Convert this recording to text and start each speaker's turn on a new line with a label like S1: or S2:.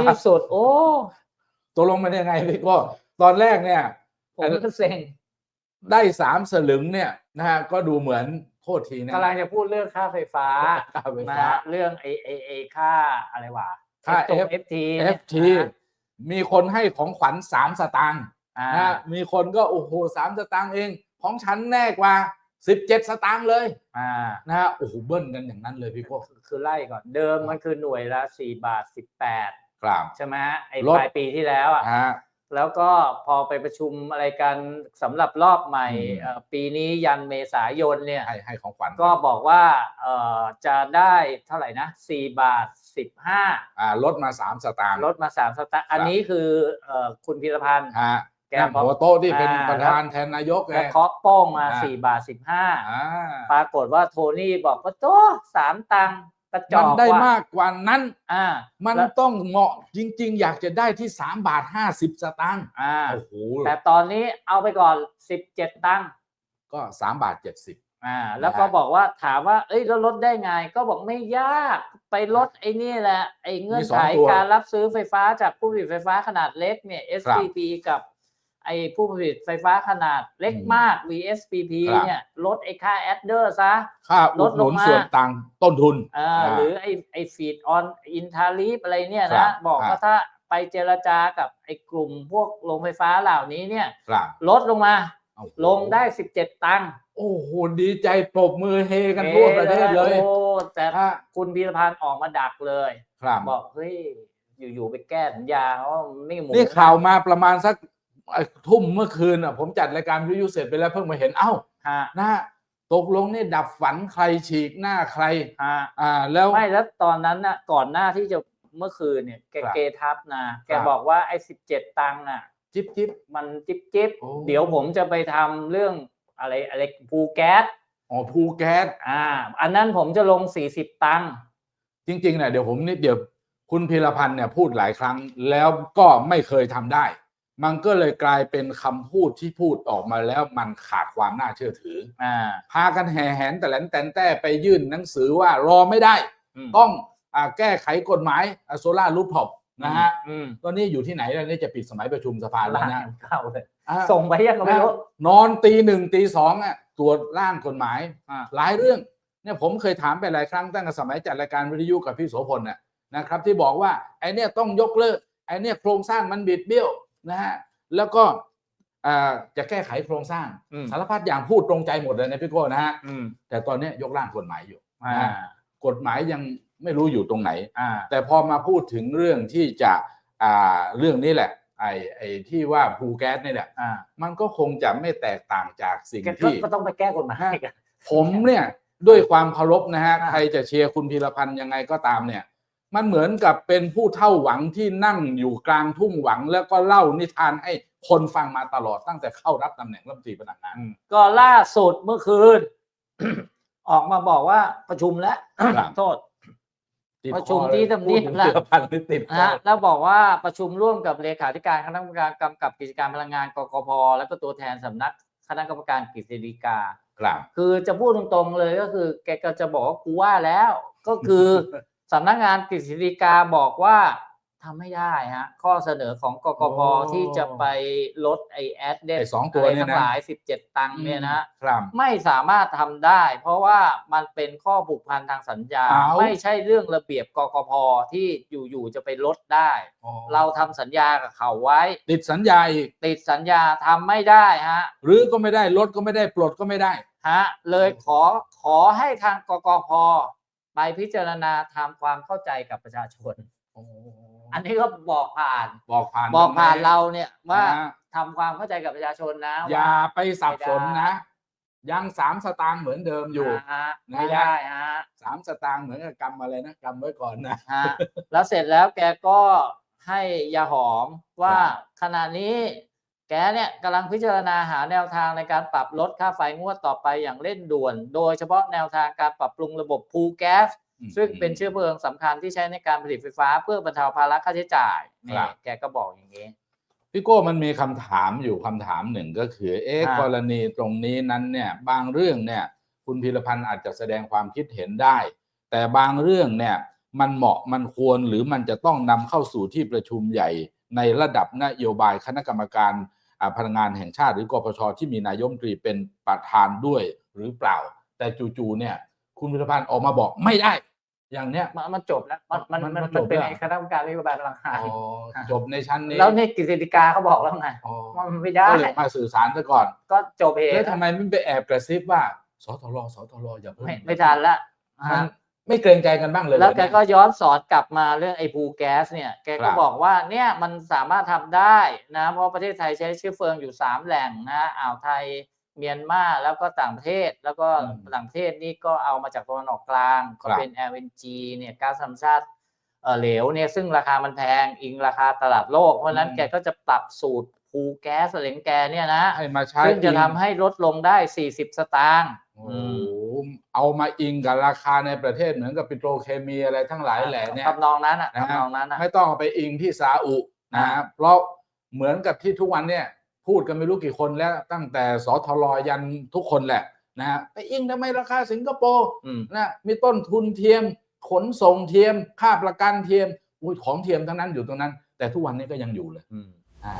S1: ที่สุด โอ้
S2: ตกลงมันยังไงพี่โก้ตอนแรกเนี่ย
S1: ผมก็เซ็ง
S2: ได้สามสลึงเนี่ยนะฮะก็ดูเหมือนโทษทีนะ
S1: กำลังจะพูดเรื่องค่าไฟฟ้า
S2: ค่าไฟ
S1: นะ
S2: ฟ้า
S1: ฮะเรื่องไอไอไอค่าอะไรวะ
S2: ค่า
S1: ตรง
S2: F-
S1: FT
S2: FT มีคนให้ของขวัญสามสตางค์
S1: อ่า
S2: นะฮะมีคนก็โอ้โหสามสตางค์เอง ของฉันแน่กว่าสิบเจ็ดสตางค์เลย
S1: อ่า
S2: นะฮะโอ้โหเบิ้ลกันอย่างนั้นเลยพี่โก้
S1: คือไล่ก่อนเดิมมันคือหน่วยละสี่บาทสิบแปด
S2: ครับ
S1: ใช่ไหมฮะไอ
S2: ลด
S1: ปลายปีที่แล้วอะ
S2: ฮะ
S1: แล้วก็พอไปประชุมอะไรกันสำหรับรอบใหม่
S2: อืม
S1: เอ่อปีนี้ยันเมษายนเนี่ย
S2: ให้ให้ของขวัญ
S1: ก็บอกว่าเอ่อจะได้เท่าไหร่นะสี่บาทสิบห้า
S2: อ่าลดมาสามสตางค์
S1: ลดมาสามสตางค์อันนี้คือเอ่อคุณพีรพันธ์
S2: ฮะ
S1: แก
S2: นั่ง
S1: บอก
S2: หัวโต๊ะที่เป็น
S1: อ่า
S2: ประธานแทนนายกไง
S1: และเคาะโป้งมา
S2: อ่า
S1: สี่บาทสิบห้า
S2: อ่า
S1: ปรากฏว่าโทนี่บอกว่าโตสามตังค์ กระจ
S2: มั
S1: อนก
S2: ได้
S1: ว่ะ
S2: มากกว่านั้น
S1: อ่า
S2: มัน
S1: แล้ว
S2: ต้องเหมาะจริง ๆ อยากจะได้ที่สามบาทห้าสิบสตางค์
S1: อ่า
S2: โอ้โห
S1: แต่ตอนนี้เอาไปก่อนสิบเจ็ดตังค์
S2: ก็สามบาทเจ็ดสิบ
S1: อ่า แล้วก็บอกว่าถามว่า เอ้ยแล้วลดได้ไง ก็บอกไม่ยาก ไปลดไอ้นี่แหละ ไอ้เงื่อนไขการรับซื้อไฟฟ้าจากผู้ผลิตไฟฟ้าขนาดเล็กเนี่ย SPP กับ ไอ้ผู้ผลิตไฟฟ้าขนาดเล็กมาก VSPP เนี่ยลดไอ้ค่าแอดเดอร์ซะ
S2: ค่า
S1: ล
S2: อุ
S1: ด
S2: ด
S1: ล
S2: หนุ
S1: ง
S2: น
S1: มา
S2: ส่วนต่างต้นทุน
S1: อ่า
S2: อ่า
S1: หรือไอ้ไอ้ฟีดออนอินทาลีฟอะไรเนี่ย
S2: ครั
S1: นะ
S2: บ
S1: บอก
S2: ครับ
S1: ว่าถ้าไปเจรจากับไอ้กลุ่มพวกโรงไฟฟ้าเหล่านี้เนี่ย
S2: ครับ
S1: ลดลงมา
S2: โอ้โห
S1: ลงได้ 17 ตังค์
S2: โอ้โห ดีใจปรบมือเฮกันทั่วประเทศเลย
S1: โอ้แต่
S2: อะ
S1: คุณพีรพันธ์ออกมาดักเลย
S2: ครับ
S1: บอกเฮ้ยอยู่ๆไปแก้สัญญาเขาไม่หมู
S2: นี่ข่าวมาประมาณสักเอ่อ ทุ่มเมื่อคืนอะผมจัดรายการวิทยุเสร็จไปแล้วเพิ่งมาเห็นเอ้า
S1: ฮะ
S2: นะฮะตกลงนี่ดับฝันใครฉีกหน้าใคร
S1: ฮะ
S2: อ่า แล้ว
S1: ไม่แล้วตอนนั้นน่ะก่อนหน้าที่จะเมื่อคืนเนี่ยแก
S2: ครับ
S1: เกทับนะแก
S2: ครับ
S1: บอกว่าไอ้สิบเจ็ดตังค์อะ
S2: จิ๊บจิ๊บ
S1: มันจิ๊บจิ๊บ
S2: โอ้
S1: เดี๋ยวผมจะไปทำเรื่องอะไรอะไรภูแก๊ส
S2: อ๋อภูแก๊ส
S1: อ่า อันนั้นผมจะลงสี่สิบตังค์
S2: จริงๆเนี่ยเดี๋ยวผมนิดเดียวคุณพีรพันธ์เนี่ยพูดหลายครั้งแล้วก็ไม่เคยทำได้ มันก็เลยกลายเป็นคำพูดที่พูดออกมาแล้วมันขาดความน่าเชื่อถือ
S1: อ่า
S2: พากันแห่แหนแต่แหลนแตนแต่ไปยื่นหนังสือว่ารอไม่ได้
S1: ม
S2: ต้องอ่าแก้ไขกฎหมายโซล่ารูปท็อปนะฮะ
S1: อืม
S2: ตอนนี้อยู่ที่ไหนแล้วนี่จะปิดสมัยประชุมสภาแล้ว
S1: ร่าง
S2: นะ
S1: ยังเข้าเลย
S2: อะ
S1: ส่งไปยังก็ไม่รู้
S2: นอนตีหนึ่งตีสองอะตรวจร่างกฎหมาย
S1: อ่า
S2: หลายเรื่องเนี่ยผมเคยถามไปหลายครั้งตั้งแต่สมัยจัดรายการวิทยุกับพี่โสพลน่ะนะครับ ที่บอกว่าไอ้เนี่ยต้องยกเลิกไอ้เนี่ยโครงสร้างมันบิดเบี้ยว นะฮะแล้วก็อ่าจะแก้ไขโครงสร้าง
S1: อืม
S2: สารพัดอย่างพูดตรงใจหมดเลยนะพี่โก้นะฮะ
S1: อืม
S2: แต่ตอนเนี้ยยกร่างกฎหมายอยู่
S1: อ่า
S2: นะกฎหมายยังไม่รู้อยู่ตรงไหน
S1: อ่า
S2: แต่พอมาพูดถึงเรื่องที่จะอ่าเรื่องนี้แหละ ไอ้ไอ้ที่ว่าภูแก๊สนี่แหละ
S1: อ่า
S2: มันก็คงจะไม่แตกต่างจากสิ่ง
S1: แกก็
S2: ที่
S1: ก็ต้องไปแก้กฎหมายกัน
S2: ผมเนี่ยด้วยความเคารพนะฮะ
S1: อ่า
S2: ใครจะเชียร์คุณพีรพันธ์ยังไงก็ตามเนี่ย มันเหมือนกับเป็นผู้เท่าหวังที่นั่งอยู่กลางทุ่งหวัง แล้วก็เล่านิทานให้คนฟังมาตลอดตั้งแต่เข้ารับตำแหน่งรัฐมนตรีพลังงาน
S1: ก็ล่าสุดเมื่อคืน ออกมาบอกว่าประชุมแล้ว
S2: ครับ
S1: โทษ
S2: ติด
S1: ประชุม
S2: คอเลย
S1: ที่ทำเนียบ
S2: พูดถึง
S1: ละ
S2: พีรพันธ์นี่ติดค
S1: นะ
S2: อ
S1: ฮะแล้วบอกว่าประชุมร่วมกับเลขาธิการคณะกรรมการกำกับกิจการพลังงานกกพแล้วก็ตัวแทนสำนักคณะกรรมการกฤษฎีกา
S2: ครับ
S1: คือจะพูดตรงๆเลยก็คือ แกก็จะบอกว่ากูว่าแล้ว ก็คือ สำนักงานกฤษฎีกาบอกว่าทำไม่ได้ฮะ ข้อเสนอของกกพ
S2: โอ้
S1: ที่จะไปลดไอแอดเด
S2: ไอ้สองตัวเนี่ยนะ
S1: ทั้งหลายสิบเจ็ดตังค์เนี่ยนะ
S2: ครับ
S1: ไม่สามารถทำได้ เพราะว่ามันเป็นข้อผูกพันทางสัญญา
S2: อ้าว
S1: ไม่ใช่เรื่องระเบียบกกพที่อยู่ๆจะไปลดได้
S2: อ๋อ
S1: เราทำสัญญากับเขาไว้
S2: ติดสัญญาอีก
S1: ติดสัญญาทำไม่ได้ฮะ
S2: หรือก็ไม่ได้ลดก็ไม่ได้ปลดก็ไม่ได้
S1: ฮะเลยขอขอให้ทางกกพ ไปพิจารณาทำความเข้าใจกับประชาชนอันนี้ก็บอกผ่าน
S2: บอกผ่าน
S1: บอกผ่าน
S2: ตง
S1: เราเนี่ยว่า
S2: นะ
S1: ทำความเข้าใจกับประชาชนนะ
S2: อย่า
S1: ว่า
S2: ไปสับสน
S1: ไม่ได้
S2: นะ ยังสามสตางค์เหมือนเดิมอยู่
S1: นะฮะ
S2: นะ
S1: ไม่ได้ฮะ
S2: สามสตางค์เหมือนกับกำอะไรนะกำไว้ก่อนนะ
S1: ฮะแล้วเสร็จแล้วแกก็ให้ยาหอมว่า
S2: ครับ
S1: ขณะนี้ แกเนี่ยกำลังพิจารณาหาแนวทางในการปรับลดค่าไฟงวดต่อไปอย่างเร่งด่วน โดยเฉพาะแนวทางการปรับปรุงระบบพูแก๊สซึ่งเป็นเชื้อเพลิงสำคัญที่ใช้ในการผลิตไฟฟ้าเพื่อบรรเทาภาระค่าใช้จ่ายนี่
S2: ครับ
S1: แกก็บอกอย่างนี้
S2: พี่โก้มันมีคำถามอยู่คำถามหนึ่งก็คือ เอ๊ะ
S1: อ่าก
S2: รณีตรงนี้นั้นเนี่ย บางเรื่องเนี่ย คุณพีรพันธ์อาจจะแสดงความคิดเห็นได้ แต่บางเรื่องเนี่ย มันเหมาะมันควรหรือมันจะต้องนำเข้าสู่ที่ประชุมใหญ่ ในระดับนโยบายคณะกรรมการอ่าพลังงานแห่งชาติหรือกปชที่มีนายกรัฐมนตรีเป็นประธานด้วยหรือเปล่า แต่จู่ๆเนี่ยคุณพิรพันธ์ออกมาบอกไม่ได้ อย่างเนี้ย
S1: มันมันจบแล้วมันมัน
S2: มัน
S1: มัน
S2: มัน
S1: มันเป็น
S2: จบแล้ว
S1: ไอ้คณะกรรมการนโยบายพลังงาน
S2: อ๋อจบในชั้นนี้
S1: แล้วในกฤษฎีกาเขาบอกแล้วไง
S2: อ๋อ
S1: ว่ามันไม่ได้
S2: ก็เลยมาสื่อสารซะก่อน
S1: ก็จบเอง
S2: แล้วทำไมไม่ไปแอบกระซิบว่าสทรสทรอย่าเพิ่ง
S1: ไม่ไม่ทันละ
S2: มัน
S1: ฮะ
S2: ไม่เกรงใจกันบ้างเลยเหรอ
S1: แล้วแก
S2: เนี่ย
S1: ก็ย้อนสอนกลับมาเรื่องไอ้ภูแก๊สเนี่ย แก
S2: ค
S1: ก็
S2: รับ
S1: บอกว่าเนี่ยมันสามารถทำได้นะเพราะประเทศไทยใช้เชื้อเพลิงอยู่ 3 แหล่งนะอ่าวไทยเมียนมาแล้วก็ต่างประเทศแล้วก็ต่างประเทศนี่ก็เอามาจากตะวันออกกลาง ก็เป็น LNG เนี่ยก๊าซธรรมชาติเออเหลวเนี่ยซึ่งราคามันแพงอิงราคาตลาดโลก เพราะฉะนั้นแกก็จะปรับสูตรภูแก๊สอะไรของแกเนี่ยนะ
S2: ให้มาใช้
S1: ซึ่งจะ
S2: อิง
S1: ทำให้ลดลงได้ 40 สตางค์
S2: โอ้โหเอามาอิงกับราคาในประเทศเหมือนกับปิโตรเคมีอะไรทั้งหลายแหล่เนี่ย
S1: ทำนองนั้นอะ
S2: นะฮะ
S1: ทำนองนั้นอะ
S2: ไม่ต้องเอาไปอิงที่ซาอุนะ
S1: อ่า
S2: ฮะเพราะเหมือนกับที่ทุกวันเนี่ยพูดกันไม่รู้กี่คนแล้วตั้งแต่สทรยันทุกคนแหละนะฮะไปอิงทำไมราคาสิงคโปร์
S1: อืม
S2: นะมีต้นทุนเทียม ขนส่งเทียม ค่าประกันเทียมอุ้ยของเทียมทั้งนั้นอยู่ตรงนั้น แต่ทุกวันนี้ก็ยังอยู่เลย
S1: อืม
S2: อ่า